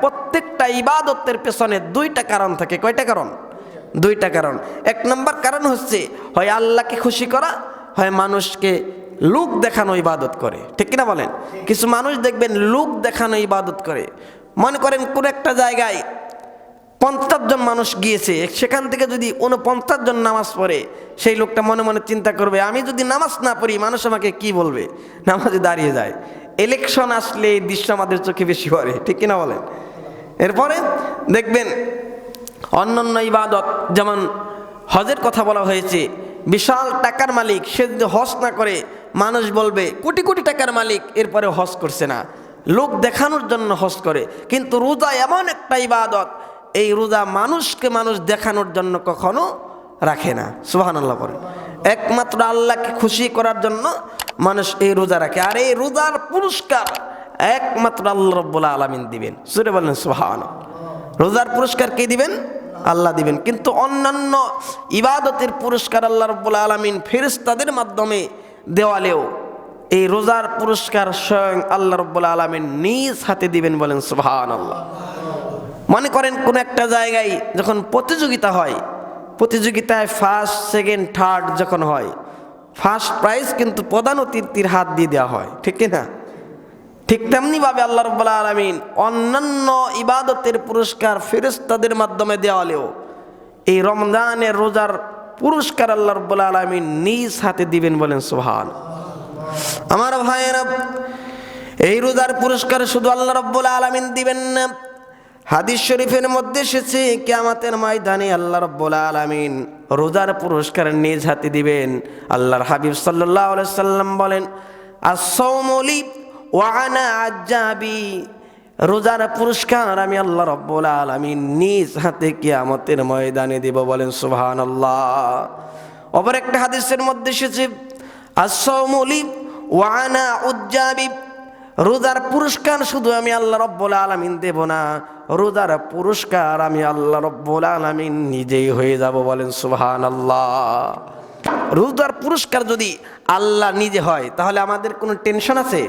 প্রত্যেকটা ইবাদতের পেছনে দুইটা কারণ থাকে। কয়টা কারণ? দুইটা কারণ। এক নম্বর কারণ হচ্ছে, হয় আল্লাহকে খুশি করা, হয় মানুষকে লুক দেখানো ইবাদত করে। ঠিক কিনা বলেন? কিছু মানুষ দেখবেন লুক দেখানো ইবাদত করে। মনে করেন কোন একটা জায়গায় পঞ্চাশ জন মানুষ গিয়েছে, সেখান থেকে যদি উনপঞ্চাশ জন নামাজ পড়ে, সেই লোকটা মনে মনে চিন্তা করবে, আমি যদি নামাজ না পড়ি, মানুষ আমাকে কি বলবে? নামাজে দাঁড়িয়ে যায়। ইলেকশন আসলে এই দৃশ্য আমাদের চোখে বেশি পড়ে। ঠিক কিনা বলেন? এরপরে দেখবেন অন্যান্য ইবাদত, যেমন হজের কথা বলা হয়েছে, বিশাল টাকার মালিক, সে যদি হজ না করে, মানুষ বলবে, কোটি কোটি টাকার মালিক এরপরে হজ করছে না। লোক দেখানোর জন্য হজ করে, কিন্তু রোজা এমন একটা ইবাদত, এই রোজা মানুষকে মানুষ দেখানোর জন্য কখনো রাখে না। সুহান আল্লাহ করে একমাত্র আল্লাহকে খুশি করার জন্য মানুষ এই রোজা রাখে। আর এই রোজার পুরস্কার একমাত্র আল্লাহ রব্বুল্লা আলমিন দিবেন। সুরে বলেন সুহান রোজার পুরস্কার কে দিবেন? আল্লাহ দিবেন। কিন্তু অন্যান্য ইবাদতের পুরস্কার আল্লাহ রব্বুল আলমিন ফেরেস্তাদের মাধ্যমে দেওয়ালেও এই রোজার পুরস্কার স্বয়ং আল্লাহ রব্বুল আলমিন নিজ হাতে দিবেন বলেন সুহান আল্লাহ মনে করেন কোন একটা জায়গায় যখন প্রতিযোগিতা হয়, প্রতিযোগিতায় ফার্স্ট সেকেন্ড থার্ড যখন হয় ফার্স্ট প্রাইজ কিন্তু প্রধান অতিথির হাত দিয়ে দেওয়া হয়, ঠিক না? ঠিক তেমনিভাবে আল্লাহ রব্বুল্লা আলমিন অন্যান্য ইবাদতের পুরস্কার ফেরেস্তাদের মাধ্যমে দেওয়ালেও এই রমজানের রোজার পুরস্কার আল্লাহ রব্বুল্লা আলমিন নিজ হাতে দিবেন বলেন সোহান আমার ভাইয়েরা, এই রোজার পুরস্কার শুধু আল্লাহ রব্বুল আলমিন দিবেন না, হাদিস শরীফের মধ্যে এসেছে, কেয়ামাতের ময়দানে আল্লাহ রব্বুল আলমিন রোজার পুরস্কার নিজ হাতে দিবেন। আল্লাহর হাবিব সাল্লাহ সাল্লাম বলেন আসৌমলি ওয়ানা আজ্জাবি, রোজার পুরস্কার আমি আল্লাহ রব্বুল আলমিন নিজ হাতে কেয়ামতের ময়দানে দিব বলেন সুবহান আল্লাহ অপর একটা হাদিসের মধ্যে এসেছে আসৌমলি ওয়ানা উজ্জাবি, রোজার পুরস্কার শুধু আমি আল্লাহ রব্বুল আলমিন দেব না, রোজার পুরস্কার আমি আল্লাহ রব্বুল আলমিন নিজেই হয়ে যাব বলেন সুবহান আল্লাহ রোজার পুরস্কার যদি আল্লাহ নিজে হয়, তাহলে আমাদের কোনো টেনশন আছে?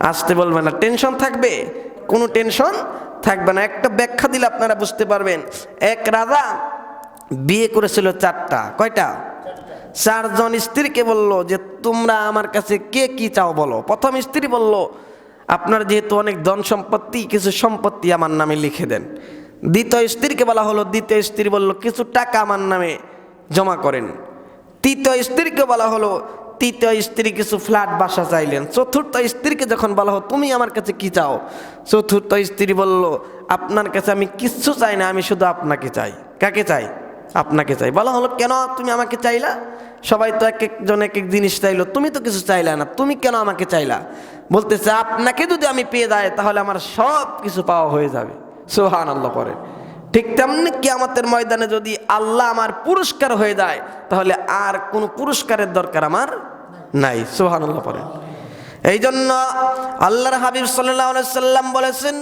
আসতে বলবে না। টেনশন থাকবে? কোনো টেনশন থাকবে না। একটা ব্যাখ্যা দিলে আপনারা বুঝতে পারবেন। এক রাজা বিয়ে করেছিল চারটা। কয়টা? চারজন স্ত্রীকে বলল যে, তোমরা আমার কাছে কে কি চাও বলো? প্রথম স্ত্রী বলল, আপনার যেহেতু অনেক ধন সম্পত্তি, কিছু সম্পত্তি আমার নামে লিখে দেন। দ্বিতীয় স্ত্রীকে বলা হলো, দ্বিতীয় স্ত্রী বলল, কিছু টাকা আমার নামে জমা করেন। তৃতীয় স্ত্রীকে বলা হলো তৃতীয় স্ত্রী কিছু ফ্ল্যাট বাসা চাইলেন। চতুর্থ স্ত্রীকে যখন বলা হলো, তুমি আমার কাছে কি চাও? চতুর্থ স্ত্রী বলল, আপনার কাছে আমি কিচ্ছু চাই না, আমি শুধু আপনাকে চাই। কাকে চাই? আপনাকে চাই। বলা হলো, কেন তুমি আমাকে চাইলা? সবাই তো এক একজন এক এক জিনিস চাইলো, তুমি তো কিছু চাইলা না, তুমি কেন আমাকে চাইলা? বলতেছে, আপনাকে যদি আমি পেয়ে যাই তাহলে আমার সব কিছু পাওয়া হয়ে যাবে। সোহান আল্লাহ করে ঠিক তেমনি কি আমাদের ময়দানে যদি আল্লাহ আমার পুরস্কার হয়ে যায়, তাহলে আর কোনো পুরস্কারের দরকার আমার নাই। সোহান আল্লাহ পরে এই জন্য আল্লাহর হাবিব সাল্লাম বলেছেন,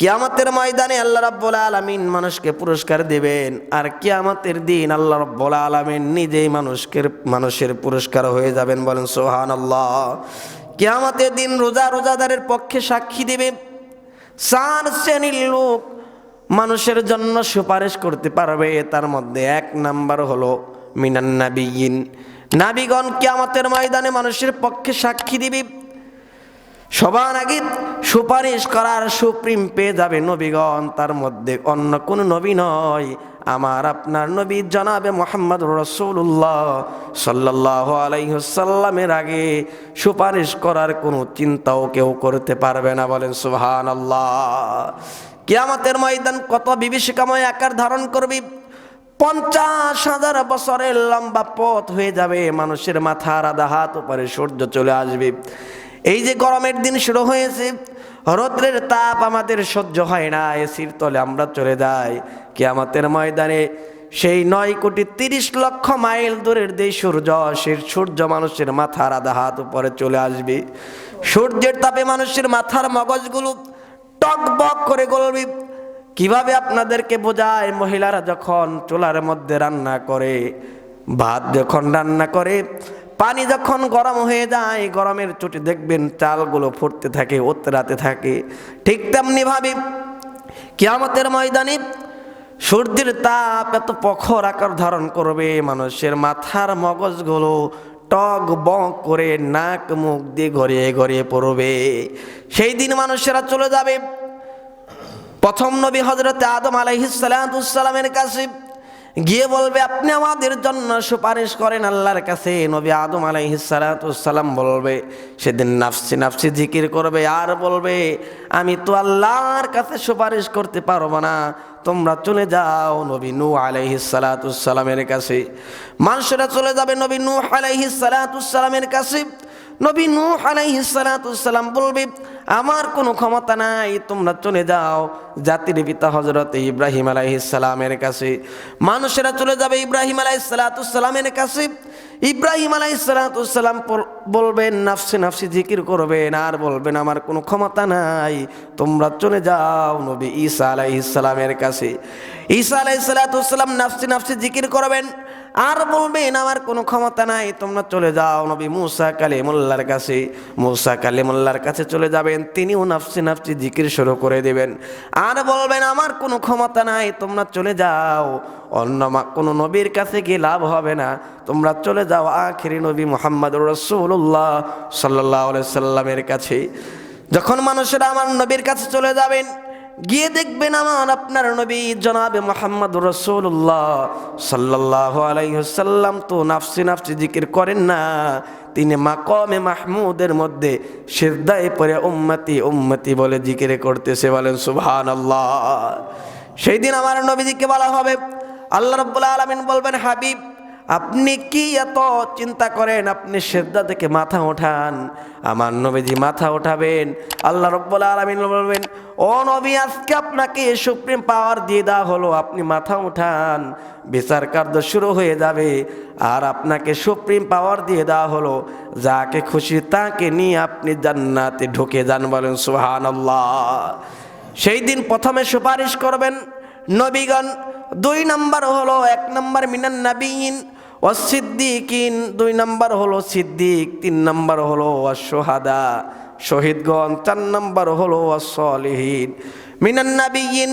কিয়ামতের ময়দানে আল্লাহ রাব্বুল আলামিন মানুষকে পুরস্কার দেবেন, আর কিয়ামতের দিন আল্লাহ রাব্বুল আলামিন নিজেই মানুষকে, মানুষের পুরস্কার হয়ে যাবেন বলেন সোহান আল্লাহ কিয়ামতের দিন রোজা রোজাদারের পক্ষে সাক্ষী দেবে। চার শ্রেণির লোক মানুষের জন্য সুপারিশ করতে পারবে, তার মধ্যে এক নাম্বার হলো মিনান নাবিয়িন। নাবিগণ কিয়ামতের ময়দানে মানুষের পক্ষে সাক্ষী দিবে। সবার আগে সুপারিশ করার সুপ্রিম পেয়ে যাবে নবীগণ, তার মধ্যে অন্য কোন নবী নয়। আমার আপনার নবী জনাবে মোহাম্মদ রসুল্লাহ সাল্লাহ আলাইসাল্লামের আগে সুপারিশ করার কোনো চিন্তাও কেউ করতে পারবে না। বলেন সুহান আল্লাহ কিয়ামতের ময়দান কত বিভীষিকাময় আকার ধারণ করবি? পঞ্চাশ হাজার বছরের লম্বা পথ হয়ে যাবে, মানুষের মাথার আধা হাত উপরে সূর্য চলে আসবে। এই যে গরমের দিন শুরু হয়েছে, রৌদ্রের তাপ আমাদের সহ্য হয় না, এসির তলে আমরা চলে যাই। কি আমাদের ময়দানে সেই নয় কোটি তিরিশ লক্ষ মাইল দূরের যে সূর্য, সেই সূর্য মানুষের মাথার আধা হাত উপরে চলে আসবে। সূর্যের তাপে মানুষের মাথার মগজগুলো টক বক করে গলবে কীভাবে আপনাদেরকে বোঝায়? মহিলারা যখন চুলার মধ্যে রান্না করে, ভাত যখন রান্না করে, পানি যখন গরম হয়ে যায়, গরমের চুটি দেখবেন চালগুলো ফুটতে থাকে ওতরাতে থাকে। ঠিক তেমনি ভাবি কিয়ামতের ময়দানে সূর্যের তাপ এত প্রখর আকার ধারণ করবে, মানুষের মাথার মগজগুলো টক বক করে নাক মুখ দিয়ে ঘরে ঘরে পড়বে। সেই দিন মানুষেরা চলে যাবে। প্রথম নবী হজরতে আদম আলাইহিসালামের কাছে গিয়ে বলবে, আপনি আমাদের জন্য সুপারিশ করেন আল্লাহর কাছে। নবী আদম আলাইহিসালাম বলবে, সেদিন নাফসি নাফসি জিকির করবে আর বলবে, আমি তো আল্লাহর কাছে সুপারিশ করতে পারব না। তোমরা চলে যাও নবী নূ আলাইহিসালামের কাছে। মানুষেরা চলে যাবে নবী নূ আলাইহিসালামের কাছে। নবী নূহ আলাইহিসসালাম বলবে, আমার কোনো ক্ষমতা নাই, তোমরা চলে যাও। জাতির পিতা হজরত ইব্রাহিম আলাইহিসসালামের কাছে। মানুষেরা চলে যাবে ইব্রাহিম আলাইহিসসালামের কাছে। ইব্রাহিম আলাইহিসসালাম বলবেন, নাফসি নাফসি জিকির করবেন, আর বলবেন, আমার কোনো ক্ষমতা নাই, তোমরা চলে যাও। নবী ঈসা আলাইহিসসালামের কাছে। ঈসা আলাইহিসসালাম নাফসি নাফসি জিকির করবেন। আর বলবেন, আমার কোনো ক্ষমতা নাই, তোমরা চলে যাও নবী মুসা কালিমুল্লার কাছে। মুসা কালিমুল্লার কাছে চলে যাবেন, তিনিও নাফসি নাফসি জিকির শুরু করে দেবেন। আর বলবেন, আমার কোনো ক্ষমতা নাই, তোমরা চলে যাও। অন্য কোনো নবীর কাছে গিয়ে লাভ হবে না, তোমরা চলে যাও আখেরি নবী মোহাম্মদ রসুল্লাহ সাল্লাহ সাল্লামের কাছে। যখন মানুষেরা আমার নবীর কাছে চলে যাবেন গিয়ে দেখবেন আমার আপনার নবী জনাবে মোহাম্মদ রসুল্লাহ সাল্লাহ আলাইসাল্লাম তো নাফসি নাফসি জিকির করেন না। তিনি মাকমে মাহমুদের মধ্যে সিদ্ধায় পরে উম্মতি উম্মতি বলে জিকিরে করতেছে, বলেন সুবহান আল্লাহ সেই দিন আমার নবীজিকে বলা হবে, আল্লাহ রব্বুল আলমিন বলবেন, হাবিব আপনি কি এত চিন্তা করেন? আপনি সেদ্ধা থেকে মাথা ওঠান। আমার নবীজি মাথা ওঠাবেন। আল্লাহ রব্বুল আলমিন বলবেন, ও নবী, আজকে আপনাকে সুপ্রিম পাওয়ার দিয়ে দেওয়া হলো। আপনি মাথা উঠান। বিচার কার্য শুরু হয়ে যাবে। আর আপনাকে সুপ্রিম পাওয়ার দিয়ে দেওয়া হলো। যাকে খুশি তাকে নিয়ে আপনি জান্নাতে ঢুকে যান বলেন সুহান সেই দিন প্রথমে সুপারিশ করবেন নবীগণ দুই নাম্বার হলো এক নাম্বার মিনান নাবিয়িন ও সিদ্দিকিন, দুই নাম্বার হলো সিদ্দিক, তিন নাম্বার হলো অসহাদা শহীদগণ, চার নাম্বার হলো অসলিহীন মিনান নাবিয়িন,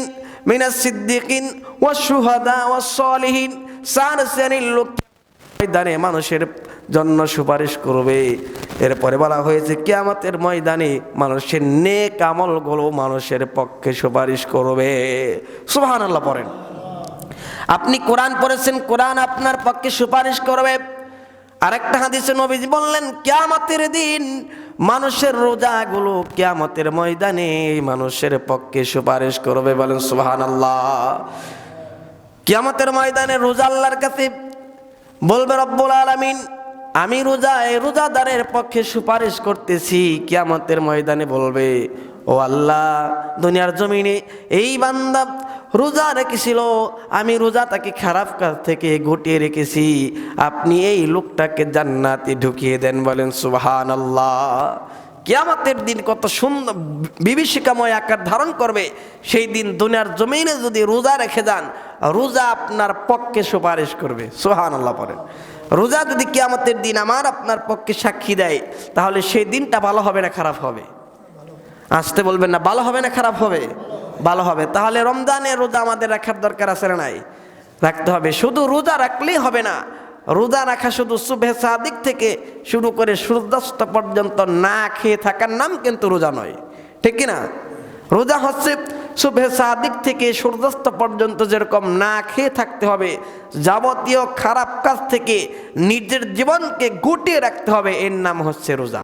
মিনাস সিদ্দিকিন ও সুহাদা ও সলিহীন, চার শ্রেণির লোক ময়দানে মানুষের জন্য সুপারিশ করবে। এরপরে বলা হয়েছে, কেয়ামতের ময়দানে মানুষের নেক আমলগুলো মানুষের পক্ষে সুপারিশ করবে। সুবহান আল্লাহ পড়েন। আপনি কোরআন পড়েছেন, কোরআন আপনার পক্ষে সুপারিশ করবে। আরেকটা হাদিসে নবীজি বললেন, কেয়ামতের দিন মানুষের রোজাগুলো কেয়ামতের ময়দানে মানুষের পক্ষে সুপারিশ করবে। বলেন সুবহান আল্লাহ কিয়ামতের ময়দানে রোজা আল্লাহর কাছে বলবে, রব্বুল আলামিন, আমি রোজা এই রোজাদারের পক্ষে সুপারিশ করতেছি। কিয়ামতের ময়দানে বলবে, ও আল্লাহ, দুনিয়ার জমিনে এই বান্দা রোজা রেখেছিল, আমি রোজা তাকে খারাপ কাজ থেকে ঘটিয়ে রেখেছি। আপনি এই লোকটাকে জান্নাতে ঢুকিয়ে দেন বলেন সুবহান আল্লাহ কিয়ামতের দিন কত সুন্দর বিভীষিকাময় আকার ধারণ করবে। সেই দিন দুনিয়ার জমিনে যদি রোজা রেখে যান, রোজা আপনার পক্ষে সুপারিশ করবে। সোহান আল্লাহ পরেন রোজা যদি কিয়ামতের দিন আমার আপনার পক্ষে সাক্ষী দেয়, তাহলে সেই দিনটা ভালো হবে না খারাপ হবে? আসতে বলবেন না, ভালো হবে না খারাপ হবে? ভালো হবে। তাহলে রমজানে রোজা আমাদের রাখার দরকার আছে না নাই? রাখতে হবে। শুধু রোজা রাখলেই হবে না। রোজা রাখা শুধু শুভে সাদিক থেকে শুরু করে সূর্যাস্ত পর্যন্ত না খেয়ে থাকার নাম কিন্তু রোজা নয়। ঠিক কি না? রোজা হচ্ছে শুভে সাদিক থেকে সূর্যাস্ত পর্যন্ত যেরকম না খেয়ে থাকতে হবে, যাবতীয় খারাপ কাজ থেকে নিজের জীবনকে গুটিয়ে রাখতে হবে। এর নাম হচ্ছে রোজা।